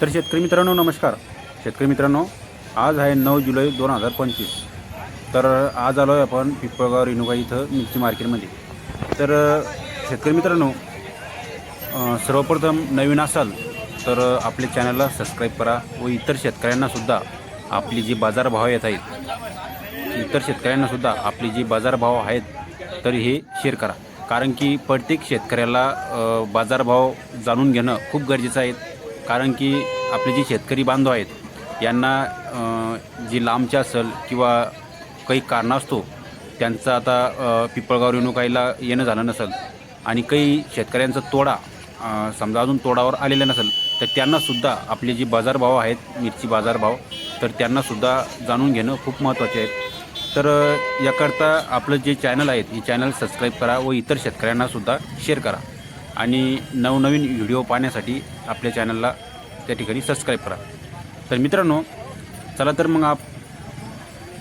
तर शेतकरी मित्रांनो नमस्कार. शेतकरी मित्रांनो आज आहे नऊ जुलै दोन हजार पंचवीस. तर आज आलो आहे आपण पिंपळगाव रेणुका इथं मिरची मार्केटमध्ये. तर शेतकरी मित्रांनो सर्वप्रथम नवीन असाल तर आपल्या चॅनलला सबस्क्राईब करा व इतर शेतकऱ्यांनासुद्धा आपली जी बाजारभाव येत आहेत इतर शेतकऱ्यांनासुद्धा आपली जी बाजारभाव आहेत तर हे शेअर करा. कारण की प्रत्येक शेतकऱ्याला बाजारभाव जाणून घेणं खूप गरजेचं आहे. कारण की आपले जे शेतकरी बांधव आहेत यांना जी लांबच्या असेल किंवा काही कारणास्तव त्यांचं आता पिपळगाव रेणुकाईला येणं झालं नसेल आणि काही शेतकऱ्यांचा तोडा समजा अजून तोडावर आलेला नसेल तर त्यांनासुद्धा आपले जे बाजारभाव आहेत मिरची बाजारभाव तर त्यांनासुद्धा जाणून घेणं खूप महत्त्वाचे आहे. तर याकरता आपलं जे चॅनल आहेत हे चॅनल सबस्क्राईब करा व इतर शेतकऱ्यांनासुद्धा शेअर करा. आणि नवनवीन व्हिडिओ पाहण्यासाठी आपल्या चॅनलला त्या ठिकाणी सबस्क्राईब करा. तर मित्रांनो चला तर मग आप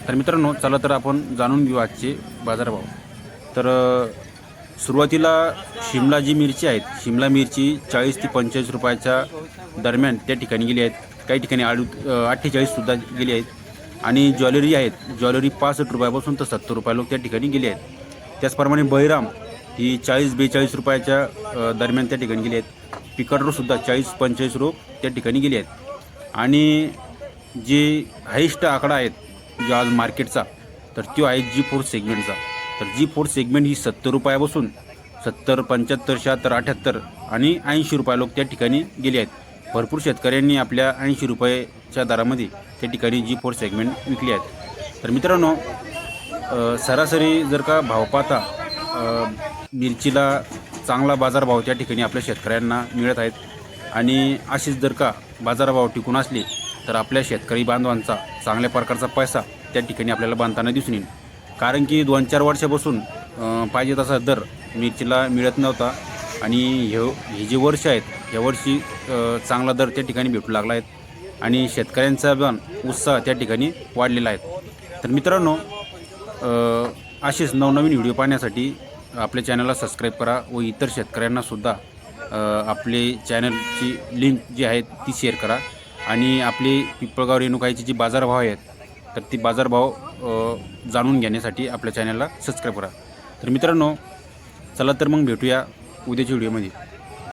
तर मित्रांनो चला तर आपण जाणून घेऊ आजचे बाजारभाव तर सुरुवातीला शिमला जी मिरची आहेत शिमला मिरची चाळीस ते पंचेचाळीस रुपयाच्या दरम्यान त्या ठिकाणी गेली आहेत. काही ठिकाणी आडू अठ्ठेचाळीससुद्धा गेली आहेत. आणि ज्वेलरी आहेत ज्वेलरी पासष्ट रुपयापासून तर सत्तर रुपयाला त्या ठिकाणी गेली आहेत. त्याचप्रमाणे बहिराम ही चाळीस बेचाळीस रुपयाच्या दरम्यान त्या ठिकाणी गेली आहेत. पिकडरोसुद्धा चाळीस पंचेचाळीस रोप त्या ठिकाणी गेली आहेत. आणि जे हायेस्ट आकडा आहेत जो आज मार्केटचा तर तो आहे जी फोर सेगमेंटचा. तर जी फोर सेगमेंट ही सत्तर रुपयापासून सत्तर पंच्याहत्तर शहात्तर अठ्याहत्तर आणि ऐंशी रुपये लोक त्या ठिकाणी गेले आहेत. भरपूर शेतकऱ्यांनी आपल्या ऐंशी रुपयाच्या दरामध्ये त्या ठिकाणी जी फोर सेगमेंट विकली आहेत. तर मित्रांनो सरासरी जर का भाव पाहता मिरचीला चांगला बाजारभाव त्या ठिकाणी आपल्या शेतकऱ्यांना मिळत आहेत. आणि अशीच जर का बाजारभाव टिकून असले तर आपल्या शेतकरी बांधवांचा चांगल्या प्रकारचा पैसा त्या ठिकाणी आपल्याला बांधताना दिसून येईल. कारण की दोन चार वर्षापासून पाहिजे तसा दर मिरचीला मिळत नव्हता. आणि हे हे जे वर्ष आहेत या वर्षी चांगला दर त्या ठिकाणी भेटू लागला आहेत आणि शेतकऱ्यांचा पण उत्साह त्या ठिकाणी वाढलेला आहे. तर मित्रांनो असेच नवनवीन व्हिडिओ पाहण्यासाठी आपल्या चॅनलला सबस्क्राईब करा व इतर शेतकऱ्यांनासुद्धा आपले चॅनलची लिंक जी आहे ती शेअर करा. आणि आपले पिपळगाव रेणुकाईचे जे बाजारभाव आहेत तर ती बाजारभाव जाणून घेण्यासाठी आपल्या चॅनलला सबस्क्राईब करा. तर मित्रांनो चला तर मग भेटूया उद्याच्या व्हिडिओमध्ये